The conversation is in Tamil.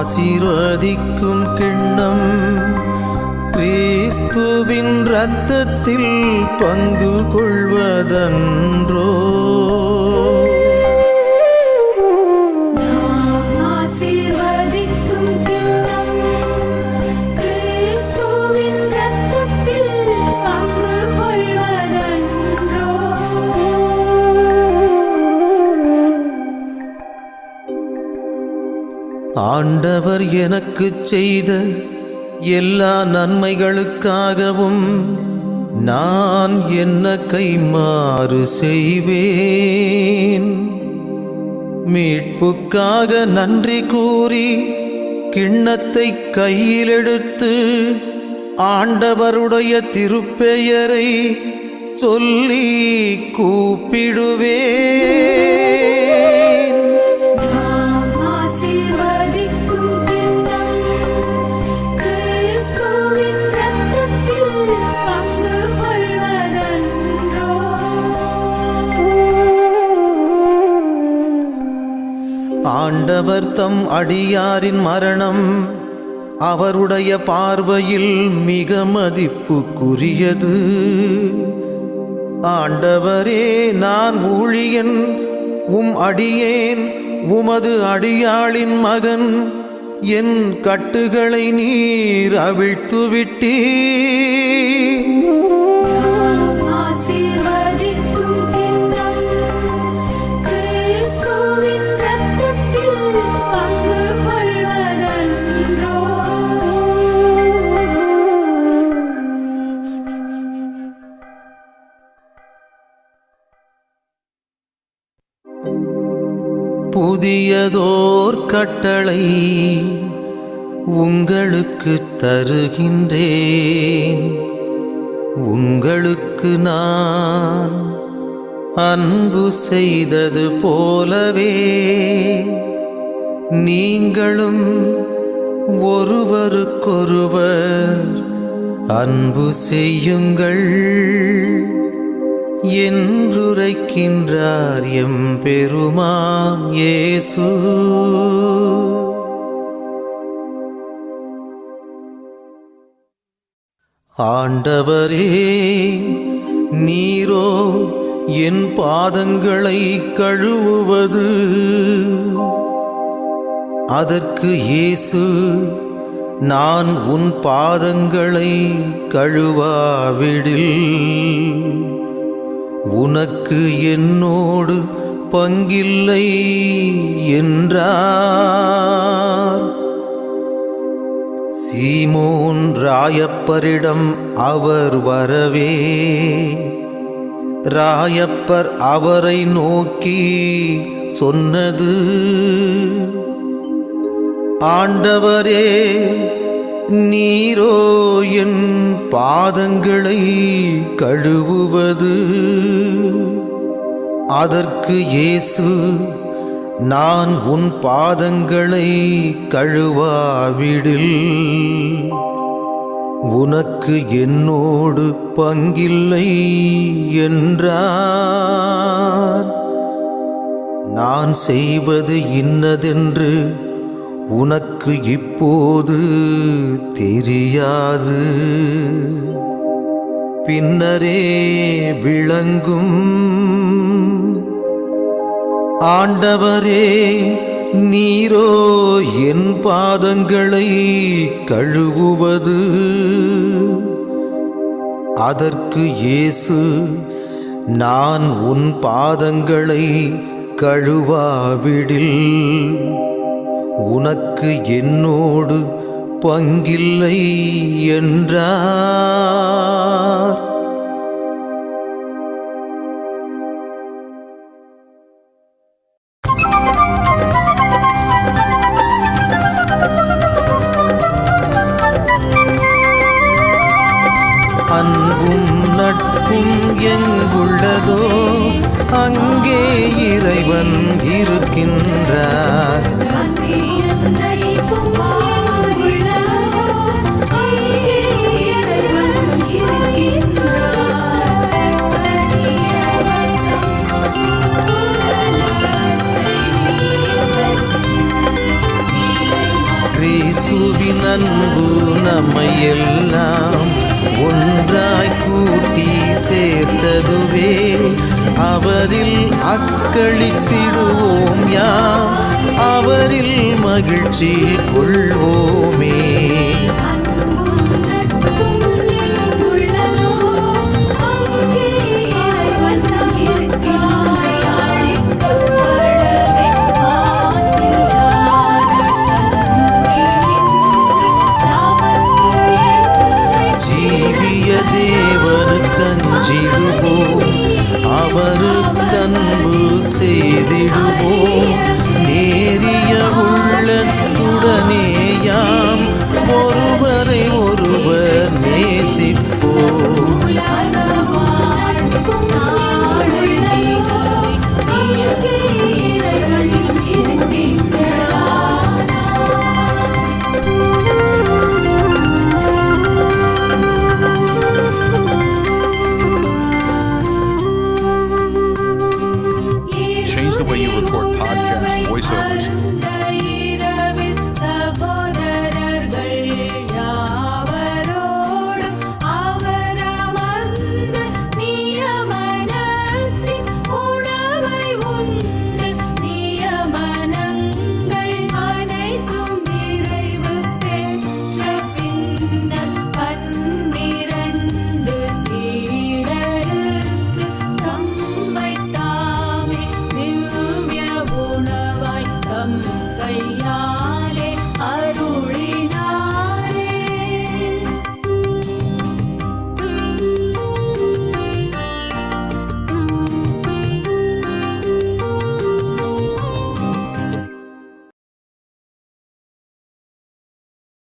ஆசீர்வதிக்கும் கிண்ணம். கிறிஸ்துவின் ரத்தத்தில் பங்கு கொள்வதன்றோ. ஆண்டவர் எனக்குச் செய்த எல்லா நன்மைகளுக்காகவும் நான் என்ன கைமாறு செய்வேன். மீட்புக்காக நன்றி கூறி கிண்ணத்தை கையிலெடுத்து ஆண்டவருடைய திருப்பெயரை சொல்லி கூப்பிடுவேன். ஆண்டவர் தம் அடியாரின் மரணம் அவருடைய பார்வையில் மிக மதிப்புக்குரியது. ஆண்டவரே நான் ஊழியன் உம் அடியேன் உமது அடியாளின் மகன் என் கட்டுகளை நீர் அவிழ்த்து விட்டீர் புதியதோர் கட்டளை உங்களுக்கு தருகின்றேன். உங்களுக்கு நான் அன்பு செய்தது போலவே நீங்களும் ஒருவருக்கொருவர் அன்பு செய்யுங்கள். என்றுரைக்கின்றார் எம் பெருமான் இயேசு. ஆண்டவரே நீரோ என் பாதங்களை கழுவுவது. அதற்கு இயேசு நான் உன் பாதங்களை கழுவாவிடில். உனக்கு என்னோடு பங்கில்லை என்றார். சீமோன் ராயப்பரிடம் அவர் வரவே ராயப்பர் அவரை நோக்கி சொன்னது ஆண்டவரே நீரோ என் பாதங்களை கழுவுவது? அதற்கு இயேசு நான் உன் பாதங்களை கழுவாவிடில் உனக்கு என்னோடு பங்கில்லை என்றார். நான் செய்வது இன்னதென்று உனக்கு இப்போது தெரியாது. பின்னரே விளங்கும் ஆண்டவரே நீரோ என் பாதங்களை கழுவுவது. அதற்கு இயேசு நான் உன் பாதங்களை கழுவாவிடில். உனக்கு என்னோடு பங்கில்லை என்றார். அன்பும் நட்பும் எங்குள்ளதோ அங்கே இறைவன் இருக்கின்றார். கிறிஸ்துவின் அன்பு நம்மையெல்லாம் ஒன்றாய் கூட்டி சேர்த்ததுவே. அவரில் அக்களித்திடுவோம் யாம். அவரில் மகிழ்ச்சி கொள்வோமே.